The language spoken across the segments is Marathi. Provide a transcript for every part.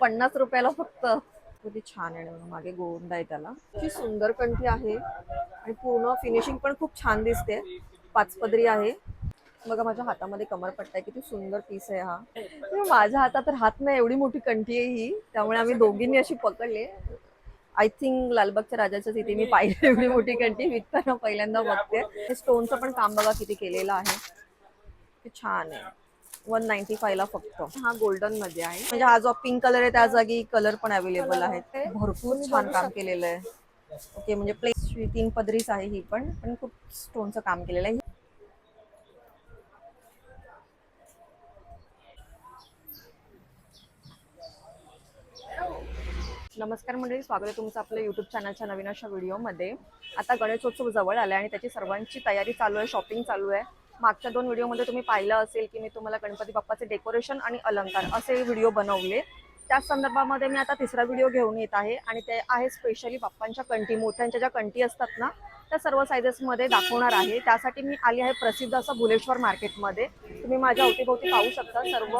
पन्नास रुपयाला फक्त. किती छान आहे ना, मागे गोंड आहे त्याला. किती सुंदर कंठी आहे. आणि पूर्ण फिनिशिंग पण खूप छान दिसते. पाचपदरी आहे. बघा माझ्या हातामध्ये कमरपट्टा आहे किती सुंदर पीस आहे हा. माझ्या हातात राहत नाही एवढी मोठी कंठी आहे ही. त्यामुळे आम्ही दोघींनी अशी पकडले. आय थिंक लालबागच्या राजाच्या तिथे मी पाहिली एवढी मोठी कंठी. विकताना पहिल्यांदा बघते. हे स्टोनचं पण काम बघा किती केलेलं आहे. ते छान आहे. वन नाईन्टी फायला फक्त. हा गोल्डनमध्ये आहे. म्हणजे हा जो पिंक कलर आहे त्या जागी कलर पण अवेलेबल आहेत. भरपूर छान काम केलेलं आहे. ओके म्हणजे प्लेस तीन पदरीच आहे ही पण पण खूप स्टोनचं काम केलेलं आहे. नमस्कार मंडळी स्वागत आहे तुमचं आपल्या युट्यूब चॅनलच्या नवीन अशा व्हिडिओमध्ये आता गणेशोत्सव जवळ आला आणि त्याची सर्वांची तयारी चालू आहे शॉपिंग चालू आहे. मागच्या दोन व्हिडिओमध्ये तुम्ही पाहिलं असेल की मी तुम्हाला गणपती बाप्पाचे डेकोरेशन आणि अलंकार असे व्हिडिओ बनवले. त्याच संदर्भामध्ये मी आता तिसरा व्हिडिओ घेऊन येत आहे आणि ते आहे स्पेशली बाप्पांच्या कंटी मोठ्यांच्या ज्या कंठी असतात ना त्या सर्व सायझेसमध्ये दाखवणार आहे. त्यासाठी मी आली आहे प्रसिद्ध असं भुलेश्वर मार्केटमध्ये. तुम्ही माझ्या अवतीभोवती पाहू शकता सर्व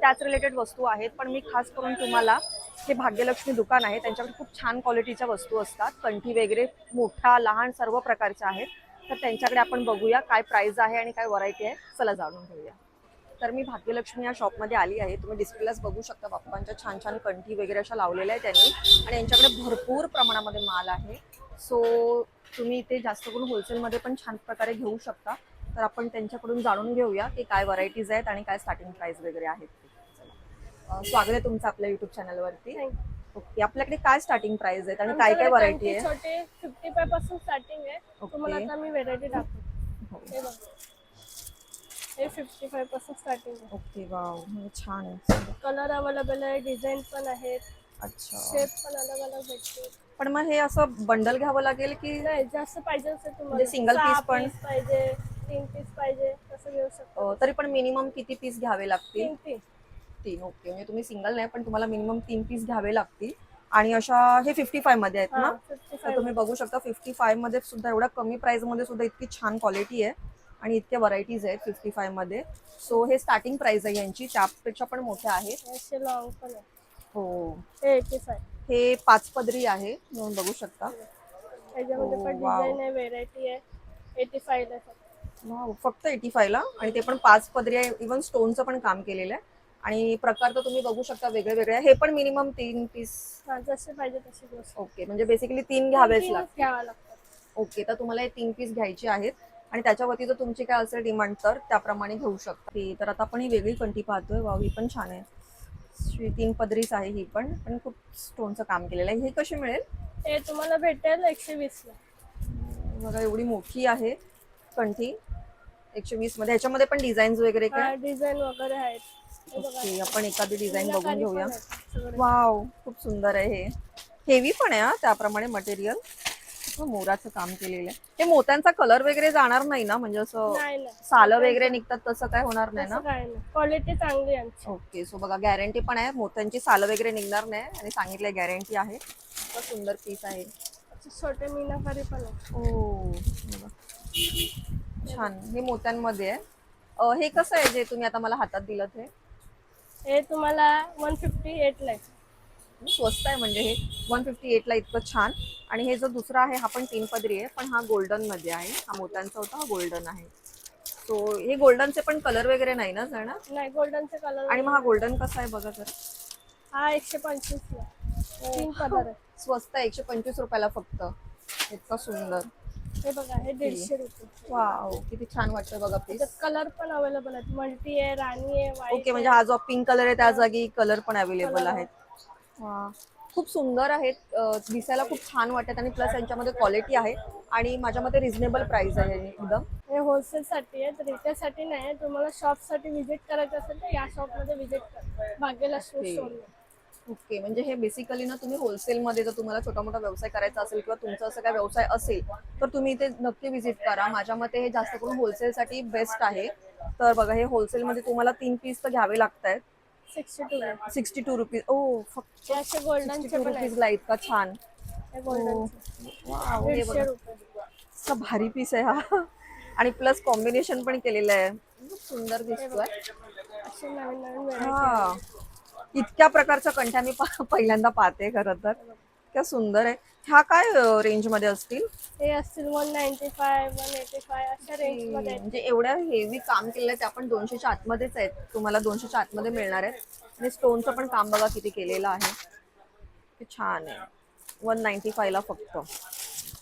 त्याच रिलेटेड वस्तू आहेत. पण मी खास करून तुम्हाला हे भाग्यलक्ष्मी दुकान आहे. त्यांच्याकडे खूप छान क्वालिटीच्या वस्तू असतात. कंठी वगैरे मोठा लहान सर्व प्रकारच्या आहेत. तर त्यांच्याकडे आपण बघूया काय प्राइस आहे आणि काय व्हरायटी आहे. चला जाणून घेऊया. तर मी भाग्यलक्ष्मी या शॉपमध्ये आली आहे. तुम्ही डिस्प्लेलाच बघू शकता. बाप्पांच्या छान छान कंठी वगैरे अशा लावलेल्या आहेत त्यांनी. आणि यांच्याकडे भरपूर प्रमाणामध्ये माल आहे. सो तुम्ही इथे जास्त करून होलसेलमध्ये पण छान प्रकारे घेऊ शकता. तर आपण त्यांच्याकडून जाणून घेऊया की काय व्हरायटीज आहेत आणि काय स्टार्टिंग प्राइस वगैरे आहेत स्वागत आहे तुमचं आपल्या युट्यूब चॅनलवरती ओके आपल्याकडे काय स्टार्टिंग प्राइस आहेत आणि काय काय व्हरायटी आहे? छोटे फिफ्टी फायपासून स्टार्टिंग आहे. तुम्हाला आता मी व्हेरायटी दाखवतो. हो. हे बघा. हे फिफ्टी फायपासून स्टार्टिंग आहे. Okay wow. हे छान आहे. कलर अवेलेबल आहे डिझाईन पण आहेत. अच्छा. शेप पण अलग अलग भेटते पण मग हे असं बंडल घ्यावं लागेल की नाही जास्त पाहिजे असेल तुम्हाला. म्हणजे सहा piece पण? पाहिजे तीन पीस पाहिजे तसं घेऊ शकतो. तरी पण मिनिमम किती पीस घ्यावे लागतील? तीन तीन तीन ओके. म्हणजे तुम्ही सिंगल नाही पण तुम्हाला मिनिमम तीन पीस घ्यावे लागतील. आणि अशा हे फिफ्टी फायमध्ये आहेत ना? तर फाय तुम्ही बघू शकता फिफ्टी फायमध्ये सुद्धा एवढ्या कमी प्राइसमध्ये सुद्धा इतकी छान क्वालिटी आहे. आणि इतक्या व्हरायटीज आहेत फिफ्टी फायमध्ये. सो हे स्टार्टिंग प्राइस आहे यांची. त्यापेक्षा पण मोठ्या आहेत. हो. हे फाय पाच पदरी आहे. म्हणून बघू शकता. Oh, एटी फक्त एटी फायला आणि ते पण पाच पदरी आहे. इव्हन स्टोनचं पण काम केलेलं आहे. आणि प्रकार तर तुम्ही बघू शकता वेगळे वेगळे. हे पण मिनिमम तीन पीस हा जसे पाहिजे तसे ओके म्हणजे बेसिकली तीन घ्यावेच लागतात घ्यावा लागतात. ओके तर तुम्हाला हे तीन पीस घ्यायचे आहेत. आणि त्याच्यावरती जर तुमची काय असेल डिमांड तर त्याप्रमाणे घेऊ शकता. हे तर आता आपण ही वेगळी कंठी पाहतोय. वाव ही पण छान आहे. श्री तीन पदरीच आहे ही पण. पण खूप स्टोनचं काम केलेलं आहे. ही कशी मिळेल? हे तुम्हाला भेटेल एकशे वीस ला. बघा एवढी मोठी आहे कंठी. एकशे वीसमध्ये. ह्याच्यामध्ये पण डिझाईन्स वगैरे काय? डिझाईन वगैरे आहेत. ओके आपण एखादी डिझाईन बघून मीनाकारी पण घेऊया. वाव खूप सुंदर आहे हे. हेवी पण आहे हा. त्याप्रमाणे मटेरियल मोराचं काम केलेलं आहे. हे मोत्यांचा कलर वगैरे जाणार नाही ना? म्हणजे असं सालं वगैरे निघतात तसं काय होणार नाही ना? क्वालिटी चांगली आहे ओके सो बघा गॅरंटी पण आहे. मोत्यांची सालं वगैरे निघणार नाही आणि सांगितलंय गॅरंटी आहे. खूप सुंदर पीस आहे. छोटे मीनाकारी पण ओ बघा. छान. हे मोत्यांमध्ये आहे. हे कसं आहे जे तुम्ही आता मला हातात दिलं ते? हे तुम्हाला वन फिफ्टी एट ला आहे. स्वस्त आहे म्हणजे हे. वन फिफ्टी एटला इतकं छान. आणि हे जो दुसरा आहे हा पण तीन पदरी आहे पण हा गोल्डनमध्ये आहे. हा मोत्यांचा होता हा गोल्डन आहे. सो हे गोल्डनचे पण कलर वगैरे नाही ना जाणार नाही गोल्डनचे कलर आणि मग हा गोल्डन कसा आहे बघा तर हा एकशे पंचवीस तीन पदर आहे. स्वस्त आहे एकशे पंचवीस रुपयाला फक्त. इतका सुंदर. हे बघा हे दीडशे रुपये. वाव किती छान वाटतं बघा पीस कलर पण अवेलेबल आहेत. मल्टी आहे राणी आहे ओके म्हणजे हा जो पिंक कलर आहे त्या जागी कलर पण अवेलेबल आहेत. वा. खूप सुंदर आहेत दिसायला खूप छान वाटतात आणि प्लस यांच्यामध्ये क्वालिटी आहे आणि माझ्या मते रिझनेबल प्राइस आहे एकदम. हे होलसेल साठी आहे तर रिटेल साठी नाही. तुम्हाला शॉपसाठी व्हिजिट करायचं असेल तर या शॉपमध्ये व्हिजिट करा. भाग्यलक्ष्मी. स्टोर ओके म्हणजे हे बेसिकली ना तुम्ही होलसेलमध्ये जर तुम्हाला छोटा मोठा व्यवसाय करायचा असेल किंवा तुमचा असं काय व्यवसाय असेल तर तुम्ही इथे नक्की व्हिजिट करा. माझ्या मते हे जास्त करून होलसेलसाठी बेस्ट आहे. तर बघा हे होलसेलमध्ये तुम्हाला तीन पीस तर घ्यावे लागत आहेत सिक्स्टी टू आहे सिक्स्टी टू रुपीज ओ फक्त असे रुपीजला इतका छान. हे भारी पीस आहे हा. आणि प्लस कॉम्बिनेशन पण केलेलं आहे. खूप सुंदर दिसतोय हा इतक्या प्रकारच्या कंठ्या मी पहिल्यांदा पाहते खरं तर. इतक्या सुंदर आहे. ह्या काय रेंजमध्ये असतील? हे असतील one ninety five one eighty five अशा रेंजमध्ये आहेत. म्हणजे एवढ्या हेवी काम केलेलं आहे ते आपण दोनशेच्या आतमध्येच आहेत. तुम्हाला दोनशेच्या आतमध्ये मिळणार आहेत. आणि स्टोनचं पण काम बघा किती केलेलं आहे. ते छान आहे. वन नाईन्टी फायला फक्त.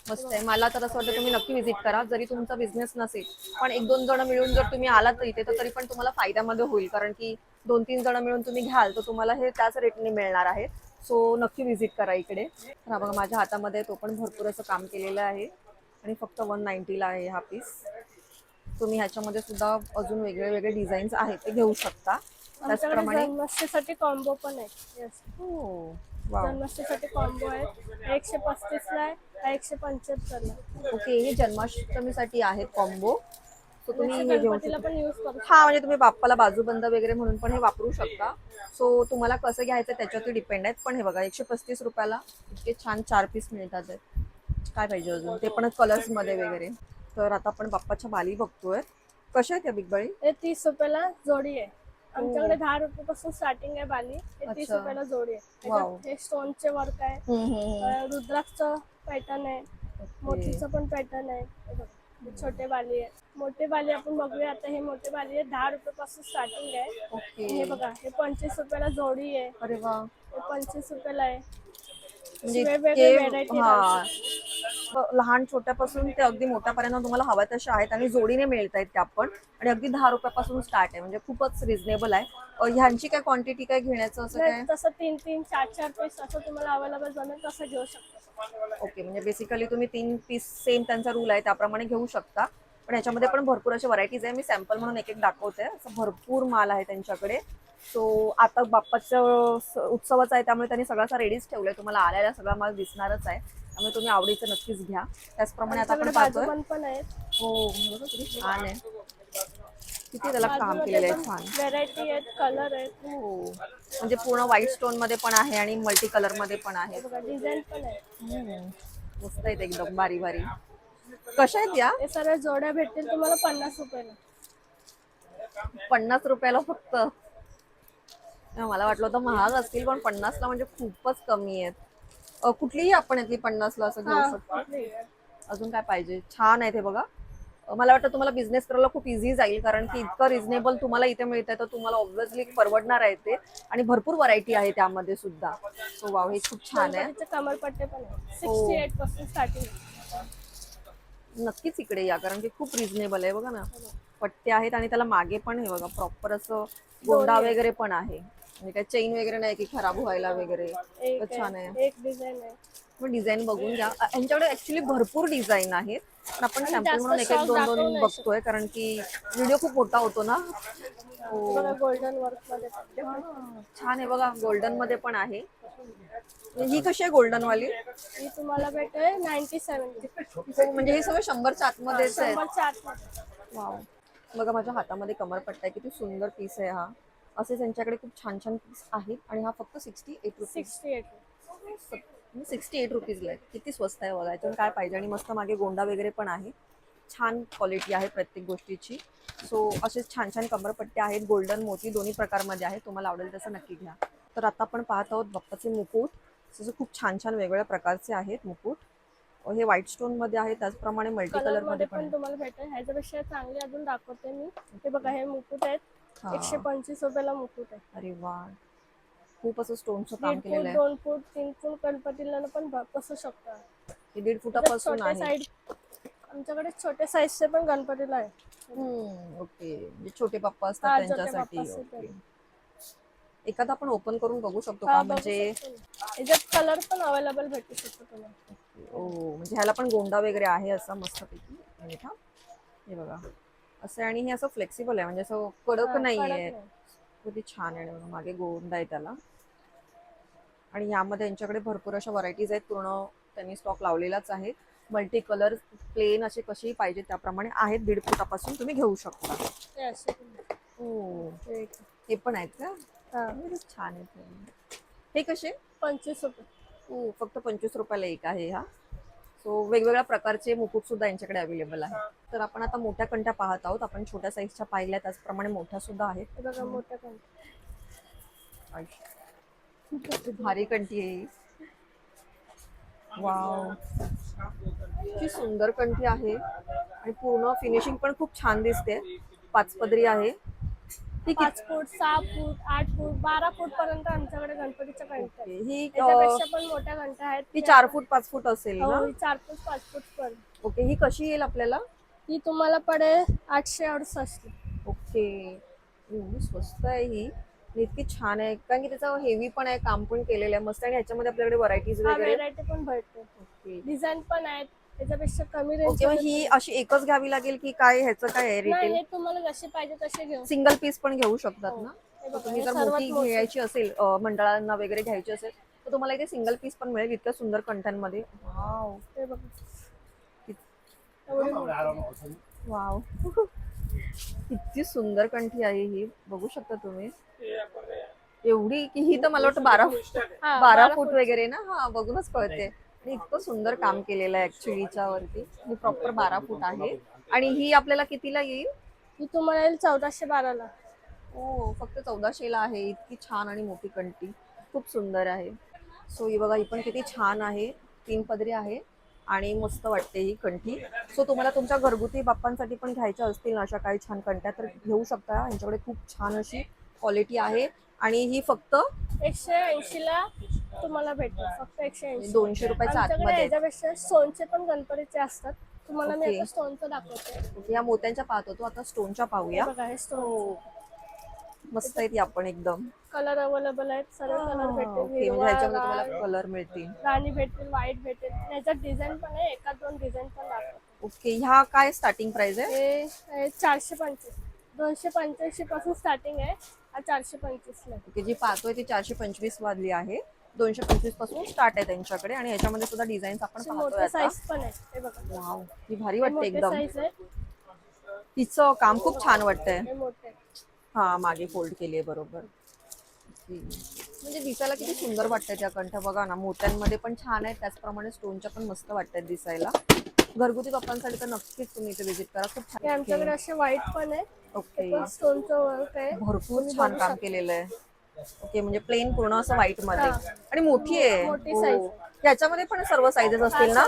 मस्त आहे. मला तर असं वाटतं तुम्ही नक्की व्हिजिट करा. जरी तुमचा बिझनेस नसेल पण एक दोन जण मिळून जर तुम्ही आलात इथे तर तरी पण तुम्हाला फायद्यामध्ये होईल. कारण की दोन तीन जण मिळून तुम्ही घ्याल तर तुम्हाला हे त्याच रेटने मिळणार आहे. सो नक्की व्हिजिट करा इकडे. हा बघा माझ्या हातामध्ये तो पण भरपूर असं काम केलेलं आहे. आणि फक्त वन नाईन्टीला आहे हा पीस तुम्ही ह्याच्यामध्ये सुद्धा अजून वेगळे वेगळे डिझाईन्स आहेत ते घेऊ शकता. त्याचप्रमाणे जन्माष्टमीसाठी कॉम्बो पण आहे. हो. जन्माष्टमीसाठी कॉम्बो आहे एकशे पस्तीस ला आहे एकशे पंच्याहत्तर ला ओके हे जन्माष्टमीसाठी आहेत कॉम्बो सो तुम्ही हे घेऊ शकता हा म्हणजे तुम्ही बाप्पाला बाजूबंद वगैरे म्हणून पण हे वापरू शकता. सो तुम्हाला कसं घ्यायचं त्याच्यावरती डिपेंड आहेत. पण हे बघा एकशे पस्तीस रुपयाला इतके छान चार पीस मिळतात. काय पाहिजे अजून? ते पण कलर्समध्ये वगैरे. तर आता आपण बाप्पाच्या बाली बघतोय. कशा आहेत या बिग बाळी? हे तीस रुपयाला जोडी आहे. आमच्याकडे दहा रुपयापासून स्टार्टिंग आहे बाली. हे तीस. रुपयाला जोडी आहे. हे स्टोनचे वर्क आहे. अं, रुद्राक्षचं पॅटर्न आहे. मोतीचं पण पॅटर्न आहे. हे हे छोटे बाली आहे मोठे बाली आपण बघूया. आता हे मोठे बाली आहे दहा रुपयापासून स्टार्टिंग आहे. हे बघा हे पंचवीस रुपयाला जोडी आहे. अरे वा. हे पंचवीस रुपयाला आहे. म्हणजे हा. लहान छोट्यापासून ते अगदी मोठ्यापर्यंत तुम्हाला हव्या तशा आहेत आणि जोडीने मिळत आहेत त्या पण. आणि अगदी दहा रुपयापासून स्टार्ट आहे. म्हणजे खूपच रिझनेबल आहे. ह्यांची काय क्वांटिटी काय घेण्याचं असं काय? तसं तीन तीन चार चार पीस असं तुम्हाला अवेलेबल जमेल तसं घेऊ शकता. ओके म्हणजे बेसिकली तुम्ही तीन पीस सेम त्यांचा रूल आहे. त्याप्रमाणे घेऊ शकता. पण याच्यामध्ये पण भरपूर अशा व्हरायटीज आहे. मी सॅम्पल म्हणून एक एक दाखवते. असं भरपूर माल आहे त्यांच्याकडे. सो आता बाप्पाचं स- उत्सवाचं आहे त्यामुळे त्यांनी सगळा रेडीच ठेवलाय. तुम्हाला आल्याला सगळा माल दिसणारच आहे. त्यामुळे तुम्ही आवडीचं नक्कीच घ्या. त्याचप्रमाणे आता आपण पाहतोय. पण हो छान आहे. किती त्याला काम केलेलं आहे छान. व्हेरायटी आहेत कलर आहेत. हो. म्हणजे पूर्ण व्हाईट स्टोनमध्ये पण आहे आणि मल्टी कलरमध्ये पण आहे. डिझाईन पण आहे. मस्त आहेत एकदम बारी बारी कशा आहेत या? हे सर्व जोड्या भेटतील तुम्हाला पन्नास रुपयाला. पन्नास रुपयाला फक्त? मला वाटलं होतं महाग असतील पण पन्नासला म्हणजे खूपच कमी आहेत. अ, कुठलीही आपण यातली पन्नासला असं घेऊ हा, शकतो. कुठली? अजून काय पाहिजे? छान आहे ते बघा. अ, मला वाटतं तुम्हाला बिझनेस करायला खूप इझी जाईल कारण की इतकं रिझनेबल तुम्हाला इथे मिळतंय तर तुम्हाला ऑब्व्हियसली परवडणार आहे ते. आणि भरपूर व्हरायटी आहे त्यामध्ये सुद्धा. सो वाव हे खूप छान आहे. कमरपट्टे पण आहे हो. सिक्स्टी एटपासून स्टार्टिंग नक्कीच इकडे या कारण की खूप रिझनेबल आहे बघा ना. पट्टे आहेत आणि त्याला मागे पण हे बघा प्रॉपर असं गोंडा आहे. वगैरे पण आहे. म्हणजे काय चेन वगैरे नाही की खराब व्हायला वगैरे. छान आहे. आहे, एक डिझाईन आहे. मग डिझाईन बघून घ्या. यांच्याकडे ऍक्च्युली भरपूर डिझाईन आहेत. पण आपण सॅम्पल म्हणून एक एक दोन दोन बघतोय कारण की व्हिडिओ खूप मोठा होतो ना. हो. गोल्डन वर्कमध्ये. हा, छान आहे बघा गोल्डनमध्ये पण आहे. ही कशी आहे गोल्डन वाली ही तुम्हाला भेटेल नाईन्टी सेवन हो, म्हणजे हे सगळं शंभरच्या आतमध्येच आहे. वाव. बघा माझ्या हातामध्ये कमरपट्टा आहे किती सुंदर पीस आहे हा. असे त्यांच्याकडे खूप छान छान पीस आहेत आणि हा फक्त sixty eight sixty eight sixty eight रुपीजला आहे. किती स्वस्त आहे बघा याच्यावर काय पाहिजे? आणि मस्त मागे गोंडा वगैरे पण आहे. छान क्वालिटी आहे प्रत्येक गोष्टीची. सो असेच छान छान कमरपट्टे आहेत गोल्डन मोती दोन्ही प्रकारमध्ये आहे तुम्हाला आवडेल तसं नक्की घ्या. तर आता आपण पाहत आहोत बाप्पाचे मुकुट. तसे खूप छान छान वेगवेगळ्या प्रकारचे आहेत मुकुट. हे व्हाईट स्टोनमध्ये आहे त्याचप्रमाणे मल्टी कलरमध्ये पण. तुम्हाला भेटेल. ह्याच्यापेक्षा चांगले अजून दाखवते मी. हे बघा हे मुकुट आहेत. एकशे पंचवीस रुपयाला मुकुट आहे. अरे वा. खूप असं स्टोनचं काम दीड फूट केलेलं आहे. दोन फूट तीन फूट गणपतीला पण ब- बसू शकता. हे दीड फुटापासून छोटे आहे. साईड आमच्याकडे छोटे साईजचे पण गणपतीला आहे. हम्म, ओके. म्हणजे छोटे पप्पा हा, असतात छोटे त्यांच्यासाठी. बाप्पा असतात ओके. एखादा आपण ओपन करून बघू शकतो हा, का बघू म्हणजे शकतो. ना. ह्याच्यात कलर पण अवेलेबल भेटू शकतो तुम्हाला. ओ म्हणजे ह्याला पण गोंडा वगैरे आहे असा मस्तपैकी. मिठा हे बघा. असं आणि हे असं फ्लेक्सिबल आहे. म्हणजे असं कडक हा, नाहीये. कडक नाही. किती छान आहे. मागे गोंडा आहे त्याला. आणि यामध्ये यांच्याकडे भरपूर अशा व्हरायटीज आहेत. पूर्ण त्यांनी स्टॉक लावलेलाच आहे. मल्टी कलर प्लेन असे कसेही पाहिजे त्याप्रमाणे आहेत. दीड फुटापासून तुम्ही घेऊ शकता. हे हे- पण आहेत का? हा, छान आहेत. हे कसे? पंचवीस रुपये. हो फक्त पंचवीस रुपयाला एक आहे हा. सो वेगवेगळ्या प्रकारचे मुकुट सुद्धा यांच्याकडे अवेलेबल आहे तर आपण आता मोठ्या कंट्या पाहत आहोत. आपण छोट्या साईजच्या पाहिल्या त्याचप्रमाणे मोठ्या सुद्धा आहेत. बघा मोठ्या किती भारी कंठी आहे ही. वाव किती सुंदर कंठी आहे. आणि पूर्ण फिनिशिंग पण खूप छान दिसते. पाचपदरी आहे. ही पाच फूट सहा फूट आठ फूट बारा फूट पर्यंत आमच्याकडे गणपतीच्या घंटा किती ही त्याच्यापेक्षा पण मोठ्या घंटा आहेत. ही चार फूट पाच फूट असेल ना? हो, ही चार फूट पाच फूट पण. ओके. ही कशी येईल आपल्याला? ही तुम्हाला पडेल आठशे अडुसष्ट. ओके. एवढी स्वस्त आहे ही. इतकी छान आहे. कारण की त्याचं हेवी पण आहे काम पण केलेलं आहे मस्त आणि ह्याच्यामध्ये आपल्याकडे व्हरायटीज हा वगैरे. व्हेरायटी पण भेटते ओके डिझाईन पण आहेत. त्याच्यापेक्षा कमी रेंज ही अशी एकच घ्यावी लागेल की काय ह्याचं काय आहे रिटेल हे तुम्हाला जसे पाहिजे तसे घेऊ. सिंगल पीस पण घेऊ शकतात हो. ना? तुम्ही जर मोठी. घ्यायची असेल मंडळांना वगैरे घ्यायची असेल तर तुम्हाला इथे सिंगल पीस पण मिळेल इतक्या सुंदर कंठांमध्ये वाव हे बघा. कित- एवढी मोठी. वाव किती सुंदर कंठी आहे ही बघू शकता तुम्ही. एवढी की ही तर मला वाटतं बारा बारा फूट वगैरे ना? हा बघूनच कळते आणि इतकं सुंदर काम केलेलं आहे ऍक्च्युलीच्या वरती ही प्रॉपर बारा फूट आहे. आणि ही आपल्याला कितीला येईल? ही तुम्हाला येईल चौदाशे बाराला. हो फक्त चौदाशेला आहे. इतकी छान आणि मोठी कंठी. खूप सुंदर आहे. सो ही बघा ही पण किती छान आहे. तीन पदरी आहे. आणि मस्त वाटते ही कंठी. सो तुम्हाला तुमच्या घरगुती बाप्पांसाठी पण घ्यायच्या असतील ना अशा काही छान कंट्या तर घेऊ शकता. यांच्याकडे खूप छान अशी क्वालिटी आहे. आणि ही फक्त एकशे ऐंशी ला तुम्हाला भेटेल फक्त एकशे ऐंशी. दोनशे रुपयाच्या आमच्याकडे आतमध्ये. याच्यापेक्षा स्टोनचे पण गणपतीचे असतात. तुम्हाला मी. आता स्टोनचं दाखवते. या मोत्यांच्या पाहत होतो आता स्टोनच्या पाहूया. स्टोन मस्त आहेत या पण एकदम. कलर अवेलेबल आहेत सर्व कलर ओके म्हणजे हिरवा ह्याच्यामध्ये लाल, कलर मिळतील. राणी भेटेल व्हाईट भेटेल. याच्यात डिझाईन पण आहे एका दोन डिझाईन पण दाखवतो. ओके ह्या काय स्टार्टिंग प्राइस आहे? हे हे चारशे पंचवीस. दोनशे पंच्याऐंशी पासून स्टार्टिंग आहे हा चारशे पंचवीस ला ओके जी पाहतोय ती चारशे पंचवीस वाजली आहे. दोनशे पंचवीसपासून स्टार्ट आहे त्यांच्याकडे आणि याच्यामध्ये सुद्धा डिझाईन आपण असे पाहतोय मोठे आता. साईज पण आहे हे बघा. वाव ही भारी वाटते मोठे एकदम. साईज आहे तिचं काम खूप छान वाटतंय. हे मोठे. हा मागे फोल्ड केली आहे बरोबर. म्हणजे दिसायला किती सुंदर वाटतंय त्या कंठ. बघा ना मोत्यांमध्ये पण छान आहे त्याचप्रमाणे स्टोनच्या पण मस्त वाटतात दिसायला. घरगुती बाप्पांसाठी तर नक्कीच तुम्ही इथे विजिट करा. खूप हे आमच्याकडे छान असे व्हाईट पण आहे ओके स्टोनचं वर्क आहे. भरपूर छान काम. केलेलं आहे. ओके म्हणजे प्लेन पूर्ण असं व्हाईटमध्ये. आणि मोठी आहे. मोठी. याच्यामध्ये पण सर्व साईजेस असतील ना?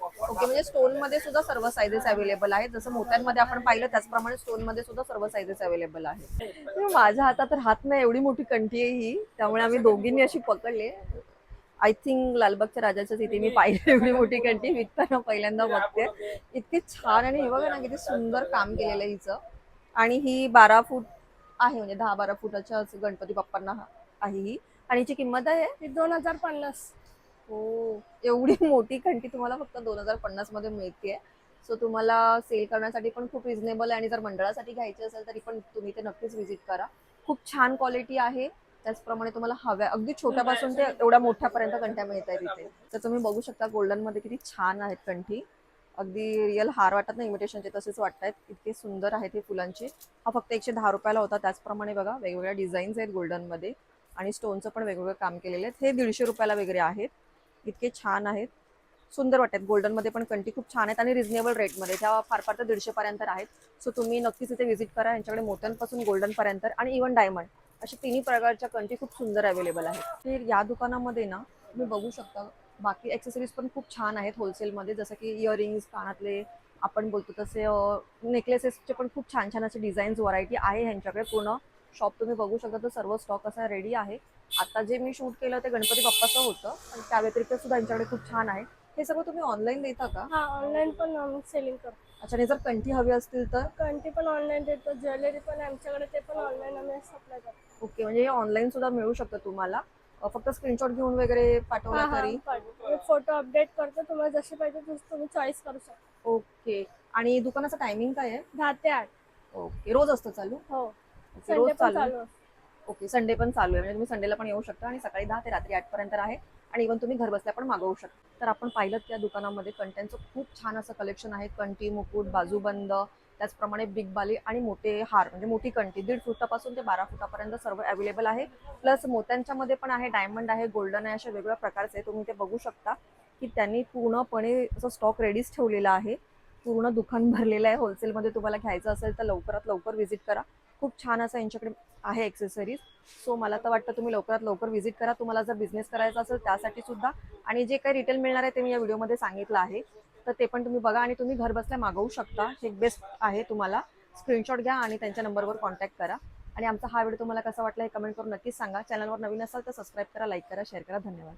ओके म्हणजे स्टोनमध्ये सुद्धा सर्व साईजेस अवेलेबल आहेत. जसं मोत्यांमध्ये आपण पाहिलं त्याचप्रमाणे स्टोनमध्ये सुद्धा सर्व साईजेस अवेलेबल आहेत. माझ्या हातात राहत नाही एवढी मोठी कंठी आहे ही. त्यामुळे आम्ही दोघींनी अशी पकडले. आय थिंक लालबागच्या राजाच्या तिथे मी पाहिली एवढी मोठी कंठी. विकताना पहिल्यांदा बघते. इतकी छान आणि हे बघा ना किती सुंदर काम केलेलं आहे हिचं. आणि ही बारा फूट आहे म्हणजे दहा बारा फुटाच्या गणपती बाप्पांना आहे ही. आणि हिची किंमत आहे? दोन हजार पन्नास. हो. एवढी मोठी घंटी तुम्हाला फक्त दोन हजार पन्नासमध्ये मिळते सो तुम्हाला सेल करण्यासाठी पण खूप रिझनेबल आहे आणि जर मंडळासाठी घ्यायची असेल तरी पण तुम्ही ते नक्कीच व्हिजिट करा. खूप छान क्वालिटी आहे. त्याचप्रमाणे तुम्हाला हव्या अगदी छोट्यापासून ते एवढ्या मोठ्यापर्यंत कंठ्या मिळत आहेत इथे. तर तुम्ही बघू शकता गोल्डनमध्ये किती छान आहेत कंठी अगदी रिअल हार वाटत नाही इमिटेशनचे तसेच वाटत आहेत इतके सुंदर आहेत हे फुलांचे. हा फक्त एकशे दहा रुपयाला होता. त्याचप्रमाणे बघा वेगवेगळ्या डिझाईन्स आहेत गोल्डनमध्ये. आणि स्टोनचं पण वेगवेगळं काम केलेले आहेत हे दीडशे रुपयाला वगैरे आहेत. इतके छान आहेत. सुंदर वाटतात. गोल्डनमध्ये पण कंटी खूप छान आहेत आणि रिझनेबल रेटमध्ये त्या फार फार तर दीडशेपर्यंत आहेत. सो तुम्ही नक्कीच इथे व्हिजिट करा. यांच्याकडे मोत्यांपासून गोल्डनपर्यंत आणि इव्हन डायमंड अशा तिन्ही प्रकारच्या कंटी खूप सुंदर अवेलेबल आहेत. तर या दुकानामध्ये ना तुम्ही बघू शकता. बाकी ॲक्सेसरीज पण खूप छान आहेत होलसेलमध्ये जसं की इयरिंग्स कानातले आपण बोलतो तसे नेकलेसेसचे पण खूप छान छान असे डिझाईन्स व्हरायटी आहे ह्यांच्याकडे पूर्ण शॉप तुम्ही बघू शकता. तर सर्व स्टॉक असा रेडी आहे. आता जे मी शूट केलं ते गणपती बाप्पाचं होतं पण त्या व्यतिरिक्त सुद्धा यांच्याकडे खूप छान आहे. हे सगळं तुम्ही ऑनलाईन देता का? हा ऑनलाईन पण आम्ही सेलिंग करतो. अच्छा आणि जर कंठी हवी असतील तर? कंटी पण ऑनलाईन देतो ज्वेलरी पण आमच्याकडे ते पण ऑनलाईन आम्ही सप्लाय करतो. ओके म्हणजे हे ऑनलाईन सुद्धा मिळू शकतं तुम्हाला. अं, फक्त स्क्रीनशॉट घेऊन वगैरे हा पाठवला हा तरी? पाठवतो. मी फोटो अपडेट करतो तुम्हाला जसे पाहिजे तसे तुम्ही चॉईस करू शकता. ओके आणि दुकानाचं टायमिंग काय आहे? दहा ते आठ. ओके रोज असतं चालू? हो. संडे रोज पण चालू चालू असतो. ओके संडे पण चालू आहे. म्हणजे तुम्ही संडेला पण येऊ शकता आणि सकाळी दहा ते रात्री आठ पर्यंत आहे आणि इव्हन तुम्ही घरबसल्या पण मागवू शकता. तर आपण पाहिलं त्या दुकानामध्ये कंट्यांचं खूप छान असं कलेक्शन आहे. कंटी मुकुट बाजूबंद त्याचप्रमाणे बिग बाली आणि मोठे हार म्हणजे मोठी कंटी. दीड फुटापासून ते बारा फुटापर्यंत सर्व अवेलेबल आहे. प्लस मोत्यांच्या मध्ये पण आहे डायमंड आहे गोल्डन आहे अशा वेगवेगळ्या प्रकारचे तुम्ही ते बघू शकता की त्यांनी पूर्णपणे असं स्टॉक रेडीच ठेवलेला आहे. पूर्ण दुकान भरलेलं आहे. होलसेलमध्ये तुम्हाला घ्यायचं असेल तर लवकरात लवकर व्हिजिट करा. खूप छान असं यांच्याकडे आहे एक्सेसरीज सो मला तर वाटतं तुम्ही लवकरात लवकर व्हिजिट करा. तुम्हाला जर बिझनेस करायचा असेल त्यासाठी सुद्धा. आणि जे काही रिटेल मिळणार आहे ते मी या व्हिडिओमध्ये सांगितलं आहे. तर ते पण तुम्ही बघा आणि तुम्ही घर बसल्या मागवू शकता. हे बेस्ट आहे तुम्हाला. स्क्रीनशॉट घ्या आणि त्यांच्या नंबरवर कॉन्टॅक्ट करा. आणि आमचा हा व्हिडिओ तुम्हाला कसा वाटला हे कमेंट करून नक्कीच सांगा. चॅनलवर नवीन असाल तर सबस्क्राईब करा लाईक करा शेअर करा. धन्यवाद.